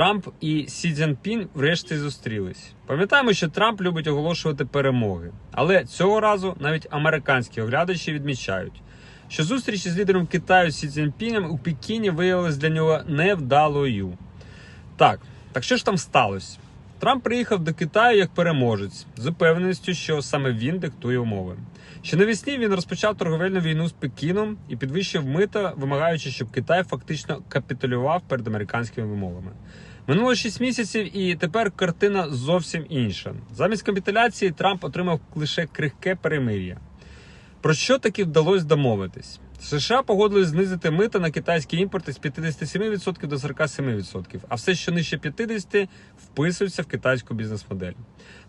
Трамп і Сі Цзіньпін врешті зустрілись. Пам'ятаємо, що Трамп любить оголошувати перемоги, але цього разу навіть американські оглядачі відмічають, що зустріч із лідером Китаю Сі Цзіньпінем у Пекіні виявилась для нього невдалою. Так, так що ж там сталося? Трамп приїхав до Китаю як переможець з упевненістю, що саме він диктує умови. Ще навесні він розпочав торговельну війну з Пекіном і підвищив мита, вимагаючи, щоб Китай фактично капітулював перед американськими вимогами. Минуло 6 місяців, і тепер картина зовсім інша. Замість капітуляції Трамп отримав лише крихке перемир'я. Про що таки вдалося домовитись? США погодились знизити мита на китайський імпорт із 57% до 47%, а все, що нижче 50%, вписується в китайську бізнес-модель.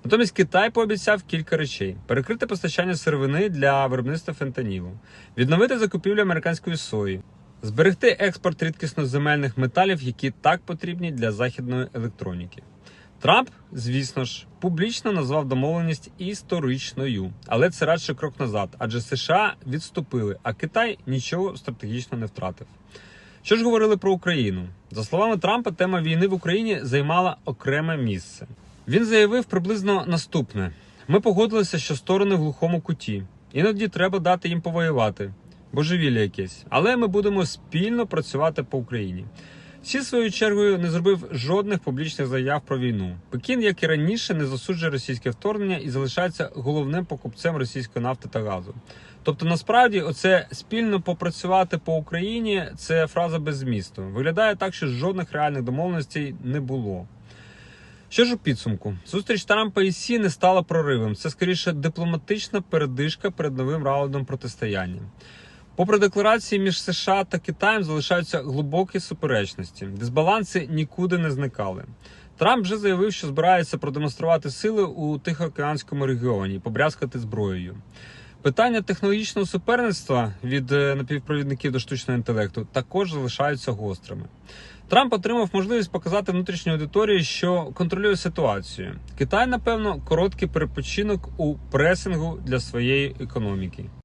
Натомість Китай пообіцяв кілька речей: перекрити постачання сировини для виробництва фентанілу, відновити закупівлю американської сої, зберегти експорт рідкісноземельних металів, які так потрібні для західної електроніки. Трамп, звісно ж, публічно назвав домовленість історичною, але це радше крок назад, адже США відступили, а Китай нічого стратегічно не втратив. Що ж говорили про Україну? За словами Трампа, тема війни в Україні займала окреме місце. Він заявив приблизно наступне: ми погодилися, що сторони в глухому куті, іноді треба дати їм повоювати, божевілля якесь, але ми будемо спільно працювати по Україні. Сі своєю чергою не зробив жодних публічних заяв про війну. Пекін, як і раніше, не засуджує російське вторгнення і залишається головним покупцем російської нафти та газу. Тобто, насправді, оце спільно попрацювати по Україні це фраза без змісту. Виглядає так, що жодних реальних домовленостей не було. Що ж у підсумку, зустріч Трампа і Сі не стала проривом. Це скоріше дипломатична передишка перед новим раундом протистояння. Попри декларації між США та Китаєм залишаються глибокі суперечності, дисбаланси нікуди не зникали. Трамп вже заявив, що збирається продемонструвати сили у Тихоокеанському регіоні побрязкати зброєю. Питання технологічного суперництва від е, напівпровідників до штучного інтелекту також залишаються гострими. Трамп отримав можливість показати внутрішній аудиторії, що контролює ситуацію. Китай, напевно, короткий перепочинок у пресингу для своєї економіки.